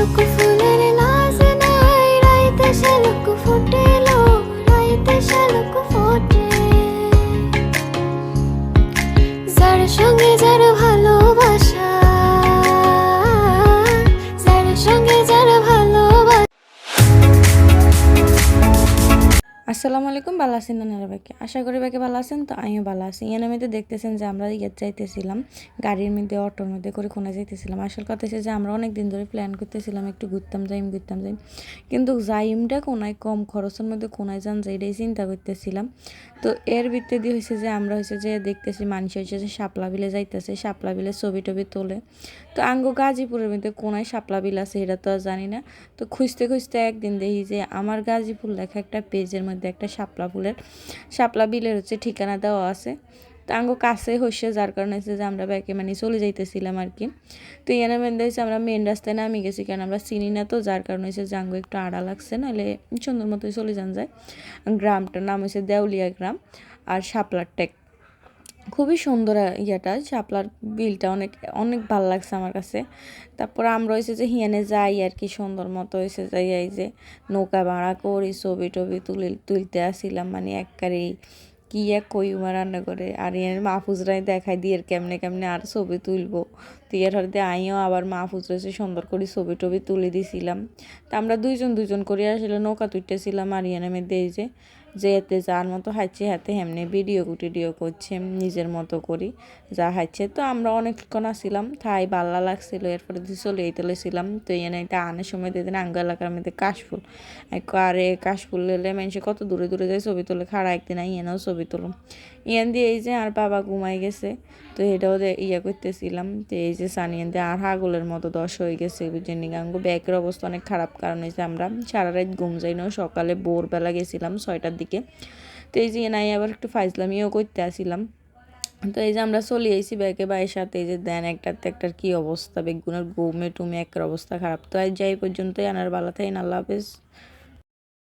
look আসসালামু আলাইকুম, ভালো আছেন নানারা বাকি আশা করি বাকি ভালো আছেন, তো আমিও ভালো আছি। ইয়ার মধ্যে দেখতেছেন যে আমরা ইয়ে যাইতেছিলাম, গাড়ির মধ্যে, অটোর মধ্যে করে কোনা যাইতেছিলাম। আসল কথা হচ্ছে যে আমরা অনেক দিন ধরে প্ল্যান করতেছিলাম, একটু ঘুরতাম যাইম ঘুরতাম যাইম কিন্তু যাইমটা কোনায় কম, খরচের মধ্যে কোনায় যান যাই এটাই চিন্তা করতেছিলাম। তো এর ভিত্তি দিয়ে হয়েছে যে আমরা হয়েছে যে দেখতেছি মানুষ হয়েছে যে শাপলা বিলে যাইতেছে, শাপলা বিলে ছবি টবি তোলে। তো আঙ্গ গাজীপুরের মধ্যে কোনায় শাপলা বিল আছে, এটা তো আর জানি না। তো খুঁজতে খুঁজতে একদিন দেখি যে আমার গাজীপুর লেখা একটা পেজের মধ্যে একটা শাপলা ফুলের, শাপলা বিলের হচ্ছে ঠিকানা দেওয়া আছে। তো আঙ্গো কাছে হচ্ছে যার কারণে হচ্ছে যে আমরা ব্যাকে মানে চলে যাইতেছিলাম আর কি। তো এনে মেন হচ্ছে আমরা মেন রাস্তায় নামি গেছি, কারণ আমরা চিনি না তো, যার কারণে হচ্ছে যে আঙ্গো একটু আড়া লাগছে, নাহলে সুন্দর মতোই চলে যান যায়। গ্রামটার নাম হচ্ছে দেউলিয়া গ্রাম, আর শাপলার টেক খুবই সুন্দর ইয়েটা, শাপলার বিলটা অনেক অনেক ভালো লাগছে আমার কাছে। তারপর আমরা হয়েছে যে হিয়ানে যাই আর কি, সুন্দর মতো হয়েছে যাই এই যে নৌকা ভাড়া করি, ছবি টবি তুলে, তুলতে আসিলাম মানে একবারে কি এক কই উমা রান্না করে। আর ইয়ার মাহফুজরাই দেখাই দিয়ে আর কেমনে কেমনে আর ছবি তুলবো। তো ইয়ার হয়তো আইও আবার মাহফুজ রয়েছে, সুন্দর করে ছবি টবি তুলে দিছিলাম। তা আমরা দুইজন দুইজন করে আসলে নৌকা তুলতেছিলাম আর ইয়ানে মধ্যে এই যে যে এতে যার মতো হাঁচছে হাতে হেমনে ভিডিও টিডিও করছে, নিজের মতো করি যা হাঁচছে তো আমরা অনেকক্ষণ আসছিলাম তাই বাল্লা লাগছিল, এরপরে দিয়ে চলে এই তুলেছিলাম তো এনে এটা আনার সময় দিয়ে আঙ্গ এলাকার মধ্যে কাশফুল। আরে কাশফুল লেলে মানুষে কত দূরে দূরে যায় ছবি তোলে, খাড়া একদিন এনেও ছবি তুলুম। ইয়ান দিয়ে এই যে আর বাবা ঘুমাই গেছে, তো এটাও ইয়ে করতেছিলাম, তো এই যে সানিয়ান দিয়ে আর হাগলের মতো দশ হয়ে গেছে, বুঝেনি গাঙ্গু ব্যাগের অবস্থা অনেক খারাপ, কারণ হয়েছে আমরা সারা রাত ঘুম যাই না সকালে ভোরবেলা গেছিলাম, ছয়টার দিকে। তো এই যে এনআই আবার একটু ফাইজলামিও করতে আসিলাম। তো এই যে আমরা চলে আইছি ব্যাগে বাইয়ের সাথে, এই যে দেন একটাতে একটার কী অবস্থা, বেগুনের গোমে টুমে একের অবস্থা খারাপ। তো আজ যাই পর্যন্তই, আনার বালা থাকেন আল্লাহ হাফেজ।